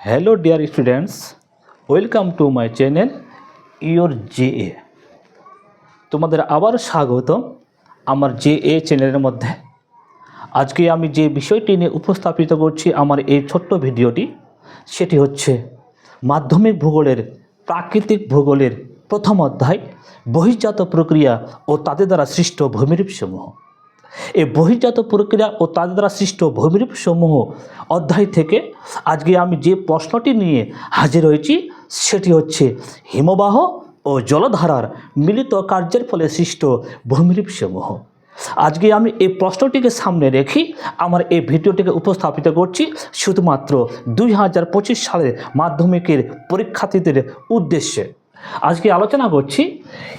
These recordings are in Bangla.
Hello dear students welcome to my channel your J A তোমাদের আবার স্বাগত আমার জে এ চ্যানেলের মধ্যে। আজকে আমি যে বিষয়টি নিয়ে উপস্থাপিত করছি আমার এই ছোট্ট ভিডিওটি, সেটি হচ্ছে মাধ্যমিক ভূগোলের, প্রাকৃতিক ভূগোলের প্রথম অধ্যায়, বহির্জাত প্রক্রিয়া ও তাদের দ্বারা সৃষ্ট ভূমিরূপসমূহ। এই বহির্জাত প্রক্রিয়া ও তাদের দ্বারা সৃষ্ট ভূমিরূপ সমূহ অধ্যায় থেকে আজকে আমি যে প্রশ্নটি নিয়ে হাজির হয়েছি, সেটি হচ্ছে হিমবাহ ও জলধারার মিলিত কার্যের ফলে সৃষ্ট ভূমিরূপ সমূহ আজকে আমি এই প্রশ্নটিকে সামনে রেখে আমার এই ভিডিওটিকে উপস্থাপিত করছি শুধুমাত্র দুই হাজার পঁচিশ সালের মাধ্যমিকের পরীক্ষার্থীদের উদ্দেশ্যে। আজকে আলোচনা করছি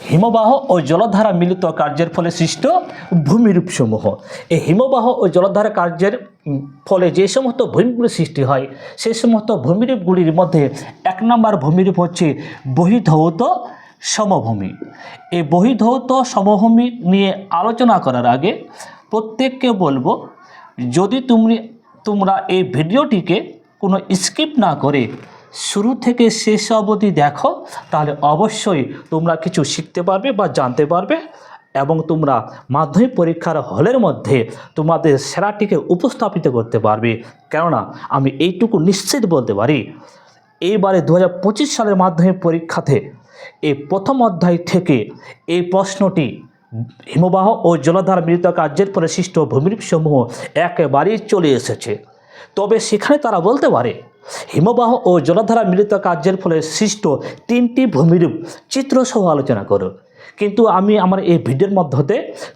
হিমবাহ ও জলধারা মিলিত কার্যের ফলে সৃষ্ট ভূমিরূপসমূহ। এই হিমবাহ ও জলধারা কার্যের ফলে যে সমস্ত ভূমিগুলি সৃষ্টি হয় সেই সমস্ত ভূমিরূপগুলির মধ্যে এক নম্বর ভূমিরূপ হচ্ছে বহিধৌত সমভূমি। এই বহিধৌত সমভূমি নিয়ে আলোচনা করার আগে প্রত্যেককে বলব, যদি তুমি, তোমরা এই ভিডিওটিকে কোনো স্কিপ না করে শুরু থেকে শেষ অবধি দেখো, তাহলে অবশ্যই তোমরা কিছু শিখতে পারবে বা জানতে পারবে এবং তোমরা মাধ্যমিক পরীক্ষার হলের মধ্যে তোমাদের সেরাটিকে উপস্থাপিত করতে পারবে। কেননা, আমি এইটুকু নিশ্চিত বলতে পারি, এইবারে দু হাজার পঁচিশ সালের মাধ্যমিক পরীক্ষাতে এই প্রথম অধ্যায় থেকে এই প্রশ্নটি হিমবাহ ও জলধার মিলিত কার্যের ফলে সৃষ্ট ভূমিরূপসমূহ একেবারেই চলে এসেছে। তবে সেখানে তারা বলতে পারে, হিমবাহ ও জলধারা মিলিত কার্যের ফলে সৃষ্ট তিনটি ভূমিরূপ চিত্রসহ আলোচনা করো কিন্তু আমি আমার এই ভিডিওর মধ্যতে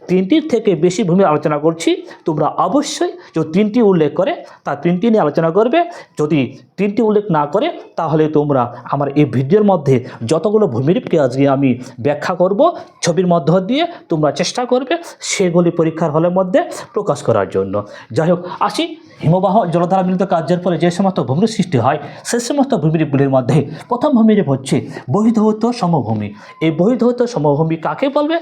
তিনটির থেকে বেশি ভূমি আলোচনা করছি। তোমরা অবশ্যই যে তিনটি উল্লেখ করে, তা তিনটি নিয়ে আলোচনা করবে। যদি তিনটি উল্লেখ না করে, তাহলে তোমরা আমার এই ভিডিওর মধ্যে যতগুলো ভূমিরূপকে আজকে আমি ব্যাখ্যা করব, ছবির মধ্য দিয়ে তোমরা চেষ্টা করবে সেগুলি পরীক্ষার হলের মধ্যে প্রকাশ করার জন্য। যাই হোক, আসি। হিমবাহ জলধারা মিলিত কার্যের ফলে যে সমস্ত ভূমির সৃষ্টি হয়, সে সমস্ত ভূমিরূপগুলির মধ্যে প্রথম ভূমিরূপ হচ্ছে বহিধৌত সমভূমি। এই বহিধৌত সমভূমি কাকে বলবে?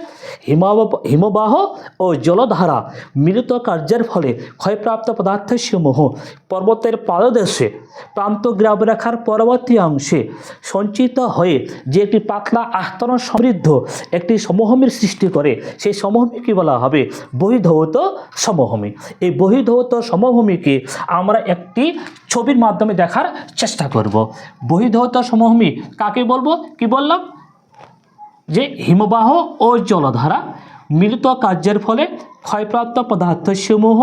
হিমবাহ হিমবাহ ও জলধারা মিলিত কার্যের ফলে ক্ষয়প্রাপ্ত পদার্থসমূহ পর্বতের পাদদেশে প্রান্ত গ্রাম গ্রাবরেখার পরবর্তী অংশে সঞ্চিত হয়ে যে একটি পাতলা আস্তরণ সমৃদ্ধ একটি সমভূমির সৃষ্টি করে, সেই সমভূমিকে বলা হবে? বহিধৌত সমভূমি। এই বহিধৌত সমভূমিকে আমরা একটি ছবির মাধ্যমে দেখার চেষ্টা করব। বহিধৌত সমভূমি কাকে বলব? কি বললাম? যে হিমবাহ ও জলধারা মিলিত কার্যের ফলে ক্ষয়প্রাপ্ত পদার্থসমূহ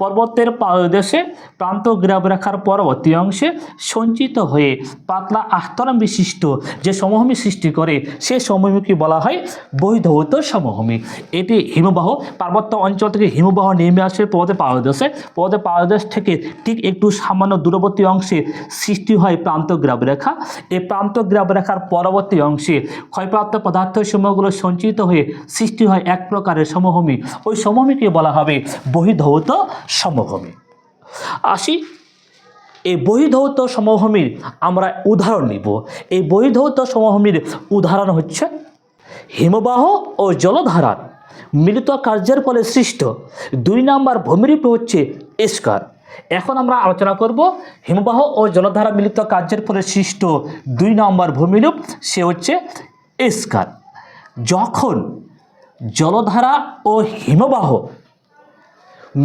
পর্বতের পাদদেশে প্রান্ত গ্রাবরেখার পরবর্তী অংশে সঞ্চিত হয়ে পাতলা আস্তরণ বিশিষ্ট যে সমভূমি সৃষ্টি করে, সে সমভূমিকে বলা হয় বৈধৌত সমভূমি। এটি হিমবাহ, পার্বত্য অঞ্চল থেকে হিমবাহ নেমে আসে পর্বতের পাদদেশে। পর্বতের পাদদেশ থেকে ঠিক একটু সামান্য দূরবর্তী অংশে সৃষ্টি হয় প্রান্ত গ্রাবরেখা এই প্রান্ত গ্রাবরেখার পরবর্তী অংশে ক্ষয়প্রাপ্ত পদার্থ সমূহগুলো সঞ্চিত হয়ে সৃষ্টি হয় এক প্রকারের সমভূমি। ওই সমভূমিকে বলা হবে বহিধৌত সমভূমি আসি। এই বহিধৌত সমভূমির আমরা উদাহরণ নিব। এই বহিধৌত সমভূমির উদাহরণ হচ্ছে হিমবাহ ও জলধারার মিলিত কার্যের ফলে সৃষ্ট। দুই নাম্বার ভূমিরূপ হচ্ছে এস্কার এখন আমরা আলোচনা করব হিমবাহ ও জলধারা মিলিত কার্যের ফলে সৃষ্ট দুই নম্বর ভূমিরূপ সে হচ্ছে এস্কার যখন জলধারা ও হিমবাহ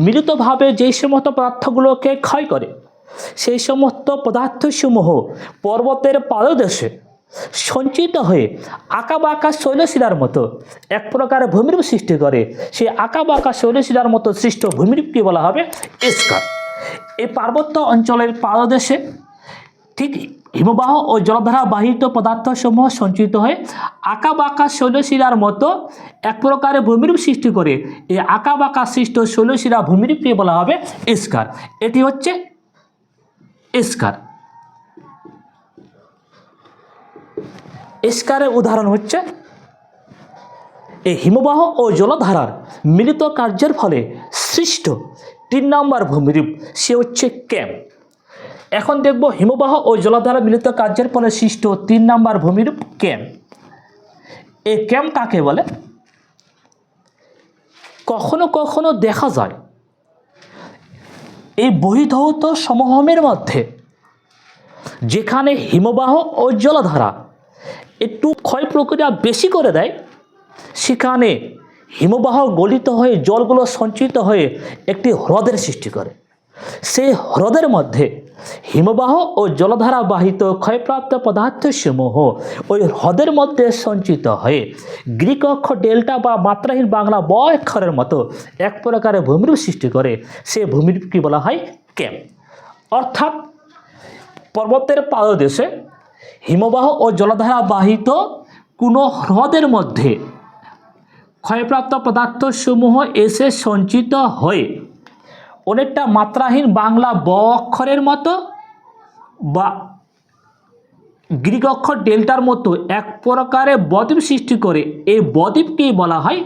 মিলিতভাবে যেই সমস্ত পদার্থগুলোকে ক্ষয় করে, সেই সমস্ত পদার্থসমূহ পর্বতের পাদদেশে সঞ্চিত হয়ে আঁকা বাঁকা শৈলশিলার মতো এক প্রকার ভূমিরূপ সৃষ্টি করে, সেই আঁকা বাঁকা শৈলশিলার মতো সৃষ্ট ভূমিরূপকে বলা হবে এস্কার এই পার্বত্য অঞ্চলের পাদদেশে ঠিক হিমবাহ ও জলধারা বাহিত পদার্থসমূহ সঞ্চিত হয়ে। আঁকা বাঁকা শৈলশিলার মতো এক প্রকারের ভূমিরূপ সৃষ্টি করে। এই আঁকা বাঁকা সৃষ্ট শৈলশিলা ভূমিরূপকে বলা হবে এস্কার এটি হচ্ছে এস্কার এস্কারের উদাহরণ হচ্ছে এই হিমবাহ ও জলধারার মিলিত কার্যের ফলে সৃষ্ট তিন নম্বর ভূমিরূপ, সে হচ্ছে ক্যাম্প এখন দেখব হিমবাহ ও জলধারা মিলিত কার্যের ফলে সৃষ্ট তিন নাম্বার ভূমিরূপ ক্যাম্প এই ক্যাম্প কাকে বলে? কখনো কখনো দেখা যায় এই বহিধৌত সমভূমির মধ্যে, যেখানে হিমবাহ ও জলধারা একটু ক্ষয় প্রক্রিয়া বেশি করে দেয়, সেখানে হিমবাহ গলিত হয়ে জলগুলো সঞ্চিত হয়ে একটি হ্রদের সৃষ্টি করে। সেই হ্রদের মধ্যে হিমবাহ ও জলধারা বাহিত ক্ষয়প্রাপ্ত পদার্থ সমূহ ওই হ্রদের মধ্যে সঞ্চিত হয়ে গ্রিক অক্ষর ডেল্টা বা মাত্রাহীন বাংলা ব অক্ষরের মতো এক প্রকারের ভূমিরূপ সৃষ্টি করে। সে ভূমিরূপকে বলা হয়? ক্যাম্প অর্থাৎ পর্বতের পাদদেশে হিমবাহ ও জলধারা বাহিত কোনো হ্রদের মধ্যে ক্ষয়প্রাপ্ত পদার্থসমূহ এসে সঞ্চিত হয়ে অনেকটা মাত্রাহীন বাংলা ব অক্ষরের মতো বা গ্রিক অক্ষর ডেল্টার মতো এক প্রকারে বদ্বীপ সৃষ্টি করে। এই বদ্বীপকেই বলা হয়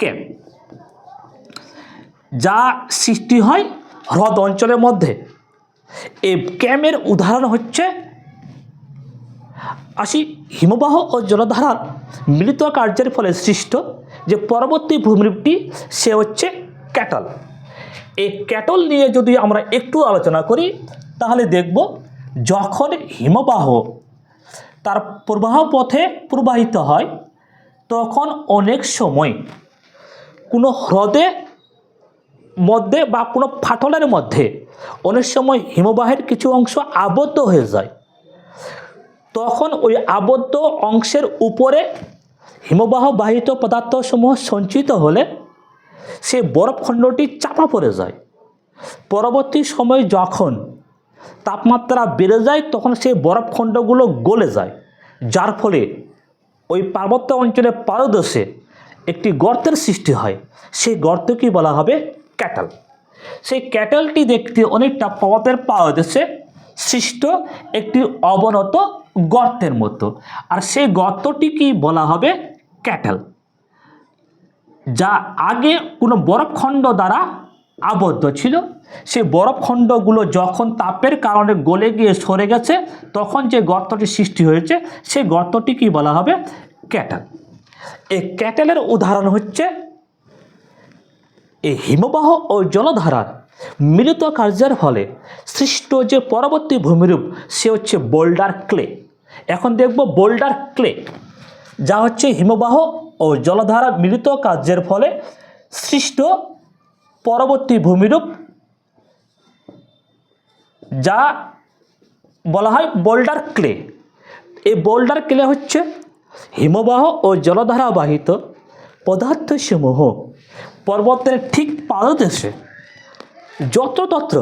ক্যাম্প যা সৃষ্টি হয় হ্রদ অঞ্চলের মধ্যে। এই ক্যামের উদাহরণ হচ্ছে আসি হিমবাহ ও জলধারার মিলিত কার্যের ফলে সৃষ্ট যে পরবর্তী ভূমিরূপটি সে হচ্ছে ক্যাটল। এই ক্যাটল নিয়ে যদি আমরা একটু আলোচনা করি, তাহলে দেখব যখন হিমবাহ তার প্রবাহ পথে প্রবাহিত হয়, তখন অনেক সময় কোনো হ্রদে মধ্যে বা কোনো ফাটলের মধ্যে অনেক সময় হিমবাহের কিছু অংশ আবদ্ধ হয়ে যায়। তখন ওই আবদ্ধ অংশের উপরে হিমবাহ বাহিত পদার্থসমূহ সঞ্চিত হলে সে বরফখণ্ডটি চাপা পড়ে যায়। পরবর্তী সময় যখন তাপমাত্রা বেড়ে যায়, তখন সেই বরফখণ্ডগুলো গলে যায়, যার ফলে ওই পার্বত্য অঞ্চলের পারদেশে একটি গর্তের সৃষ্টি হয়। সেই গর্তকেই বলা হবে ক্যাটাল। সেই ক্যাটেলটি দেখতে অনেকটা পর্বতের পাদদেশে সৃষ্ট একটি অবনত গর্তের মতো। আর সেই গর্তটিকেই বলা হবে ক্যাটেল। যা আগে কোনো বরফখণ্ড দ্বারা আবদ্ধ ছিল, সেই বরফখণ্ডগুলো যখন তাপের কারণে গলে গিয়ে সরে গেছে, তখন যে গর্তটি সৃষ্টি হয়েছে, সেই গর্তটিকেই বলা হবে ক্যাটেল। এই ক্যাটেলের উদাহরণ হচ্ছে, এই হিমবাহ ও জলধারার মিলিত কার্যের ফলে সৃষ্ট যে পরবর্তী ভূমিরূপ, সে হচ্ছে বোল্ডার ক্লে। এখন দেখব বোল্ডার ক্লে, যা হচ্ছে হিমবাহ ও জলধারা মিলিত কার্যের ফলে সৃষ্ট পরবর্তী ভূমিরূপ, যা বলা হয় বোল্ডার ক্লে। এই বোল্ডার ক্লে হচ্ছে হিমবাহ ও জলধারা বাহিত পদার্থসমূহ পর্বতের ঠিক পাদদেশে। যত্রতত্র,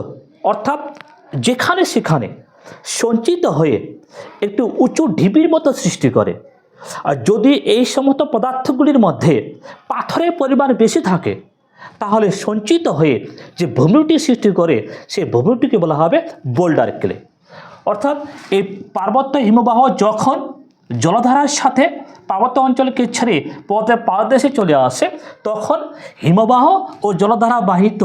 অর্থাৎ যেখানে সেখানে সঞ্চিত হয়ে একটু উঁচু ঢিবির মতো সৃষ্টি করে। যদি এই সমস্ত পদার্থগুলির মধ্যে পাথরের পরিমাণ বেশি থাকে, তাহলে সঞ্চিত হয়ে যে ভূমিটি সৃষ্টি করে সেই ভূমিটিকে বলা হবে বোল্ডার ক্লে। অর্থাৎ এই পার্বত্য হিমবাহ যখন জলধারার সাথে পার্বত্য অঞ্চলকে ছেড়ে পথে পাদদেশে চলে আসে, তখন হিমবাহ ও জলধারা বাহিত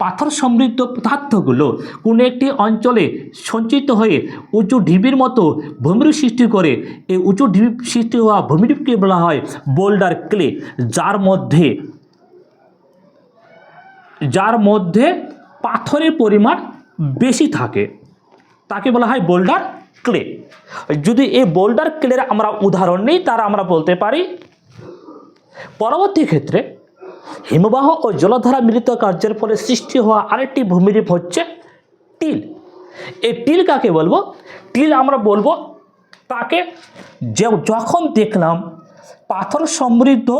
পাথর সমৃদ্ধ পদার্থগুলো কোনো একটি অঞ্চলে সঞ্চিত হয়ে উঁচু ঢিবির মতো ভূমিরূপ সৃষ্টি করে, এই উঁচু ঢিবি সৃষ্টি হওয়া ভূমিরূপকে বলা হয় বোল্ডার ক্লে, যার মধ্যে যার মধ্যে পাথরের পরিমাণ বেশি থাকে। তাকে বলা হয় বোল্ডার ক্লে যদি এই বোল্ডার ক্লের আমরা উদাহরণ নিই তারা আমরা বলতে পারি, পরবর্তী ক্ষেত্রে হিমবাহ ও জলধারা মিলিত কার্যের ফলে সৃষ্টি হওয়া আরেকটি ভূমিরূপ হচ্ছে টিল এই টিল কাকে বলব? টিল আমরা বলব তাকে যে যখন দেখলাম পাথর সমৃদ্ধ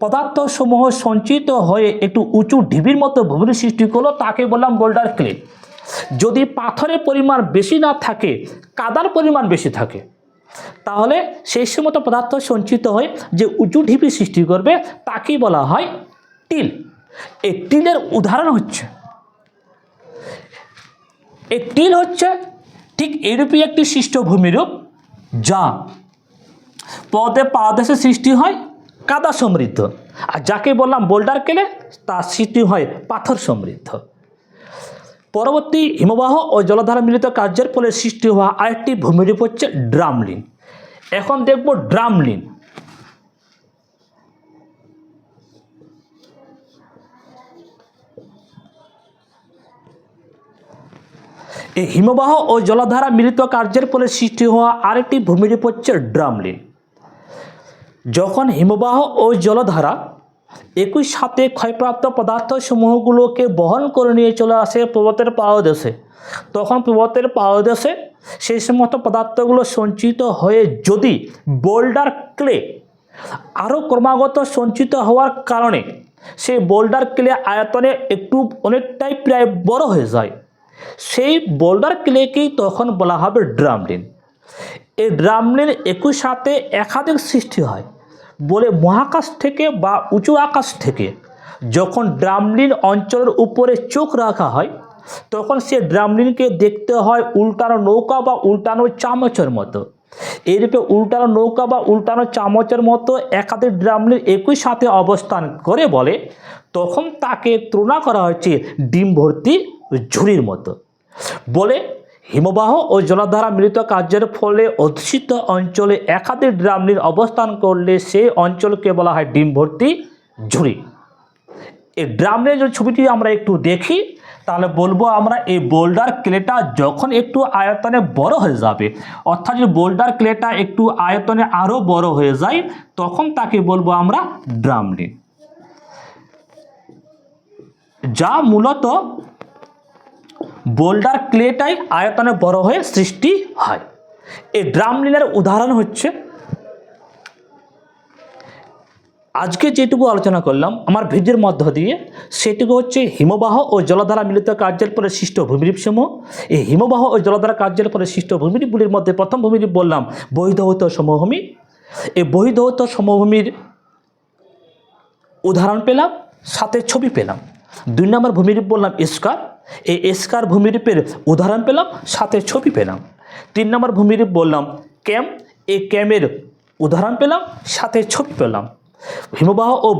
পদার্থসমূহ সঞ্চিত হয়ে একটু উঁচু ঢিবির মতো ভূমির সৃষ্টি করল, তাকে বললাম বোল্ডার ক্লে যদি পাথরের পরিমাণ বেশি না থাকে, কাদার পরিমাণ বেশি থাকে, তাহলে সেই সমস্ত পদার্থ সঞ্চিত হয়ে যে উঁচু ঢিপি সৃষ্টি করবে, তাকেই বলা হয় টিল। এই টিলের উদাহরণ হচ্ছে, এই টিল হচ্ছে ঠিক এরূপই একটি সৃষ্ট ভূমিরূপ যা পদে পাদদেশে সৃষ্টি হয়, কাদা সমৃদ্ধ। আর যাকে বললাম বোল্ডার কেলে, তার সৃষ্টি হয় পাথর সমৃদ্ধ। পরবর্তী হিমবাহ ও জলধারা মিলিত কার্যের ফলে সৃষ্টি হওয়া আরেকটি ভূমিরূপ হচ্ছে ড্রামলিন। এখন দেখব ড্রামলিন। এই হিমবাহ ও জলধারা মিলিত কার্যের ফলে সৃষ্টি হওয়া আরেকটি ভূমিরূপ হচ্ছে ড্রামলিন। যখন হিমবাহ ও জলধারা একই সাথে ক্ষয়প্রাপ্ত পদার্থ সমূহগুলোকে বহন করে নিয়ে চলে আসে পর্বতের পাদদেশে তখন পর্বতের পাদদেশে সেই সমস্ত পদার্থগুলো সঞ্চিত হয়ে যদি বোল্ডার ক্লে আরও ক্রমাগত সঞ্চিত হওয়ার কারণে সেই বোল্ডার ক্লে আয়তনে একটু অনেকটাই প্রায় বড় হয়ে যায়, সেই বোল্ডার ক্লেকেই তখন বলা হবে ড্রামলিন। এই ড্রামলিন একই সাথে একাধিক সৃষ্টি হয়। বলে মহাকাশ থেকে বা উঁচু আকাশ থেকে যখন ড্রামলিন অঞ্চলের উপরে চোখ রাখা হয়, তখন সে ড্রামলিনকে দেখতে হয় উল্টানো নৌকা বা উল্টানো চামচের মতো। এইরূপে উল্টানো নৌকা বা উল্টানো চামচের মতো একাধিক ড্রামলিন একই সাথে অবস্থান করে বলে, তখন তাকে তুলনা করা হচ্ছে ডিম ভর্তি ঝুড়ির মতো। বলে হিমবাহ ও জলাধারা মিলিত কার্যের ফলে অধ্যুষিত অঞ্চলে একাধিক ড্রামলিন অবস্থান করলে সেই অঞ্চলকে বলা হয় ডিম ভর্তি ঝুড়ি। এই ড্রামলিনের যে ছবিটি আমরা একটু দেখি, তাহলে বলব আমরা এই বোল্ডার ক্লেটা যখন একটু আয়তনে বড় হয়ে যাবে, অর্থাৎ যদি বোল্ডার ক্লেটা একটু আয়তনে আরও বড় হয়ে যায়, তখন তাকে বলব আমরা ড্রামলিন। যা মূলত বোল্ডার ক্লেটাই আয়তনে বড় হয়ে সৃষ্টি হয়। এই ড্রামলিনের উদাহরণ হচ্ছে, আজকে যেটুকু আলোচনা করলাম, আমার ভিডিওর মধ্য দিয়ে, সেটুকু হচ্ছে হিমবাহ ও জলধারা মিলিত কার্যের পরে সৃষ্ট ভূমিরূপ সমূহ এই হিমবাহ ও জলধারা কার্যের পরে সৃষ্ট ভূমিরূপগুলির মধ্যে প্রথম ভূমিরূপ বললাম বহিদৌত সমভূমি। এই বহিদৌত সমভূমির উদাহরণ পেলাম, সাথে ছবি পেলাম। দুই নম্বর ভূমিরূপ বললাম এস্কার এই এস্কার ভূমিরূপের উদাহরণ পেলাম, সাথে ছবি পেলাম। তিন নম্বর ভূমিরূপ বললাম ক্যাম, এই ক্যামের উদাহরণ পেলাম, সাথে ছবি পেলাম। হিমবাহ ও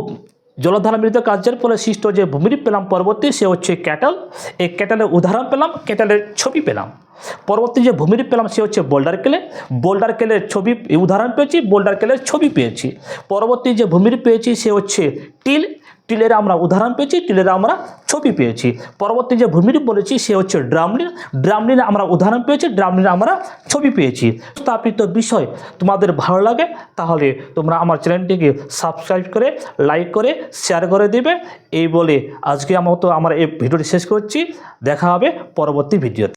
জলধারা মিলিত কার্যের ফলে সৃষ্ট যে ভূমিরূপ পেলাম পরবর্তী, সে হচ্ছে ক্যাটল। এই ক্যাটলের উদাহরণ পেলাম, ক্যাটলের ছবি পেলাম। পরবর্তী যে ভূমিরূপ পেলাম, সে হচ্ছে বোল্ডার কেলে। বোল্ডার কেলের ছবি উদাহরণ পেয়েছি, বোল্ডার কেলের ছবি পেয়েছি। পরবর্তী যে ভূমিরূপ পেয়েছি, সে হচ্ছে টিল। টিলের আমরা উদাহরণ পেয়েছি, টিলের আমরা ছবি পেয়েছি। পরবর্তী যে ভূমিরূপ বলেছি, সে হচ্ছে ড্রামলিন ড্রামলিন আমরা উদাহরণ পেয়েছি ড্রামলিন আমরা ছবি পেয়েছি। স্থাপিত বিষয় তোমাদের ভালো লাগে, তাহলে তোমরা আমার চ্যানেলটিকে সাবস্ক্রাইব করে লাইক করে শেয়ার করে দেবে। এই বলে আজকে আমার তো আমার এই ভিডিওটি শেষ করছি। দেখা হবে পরবর্তী ভিডিওতে।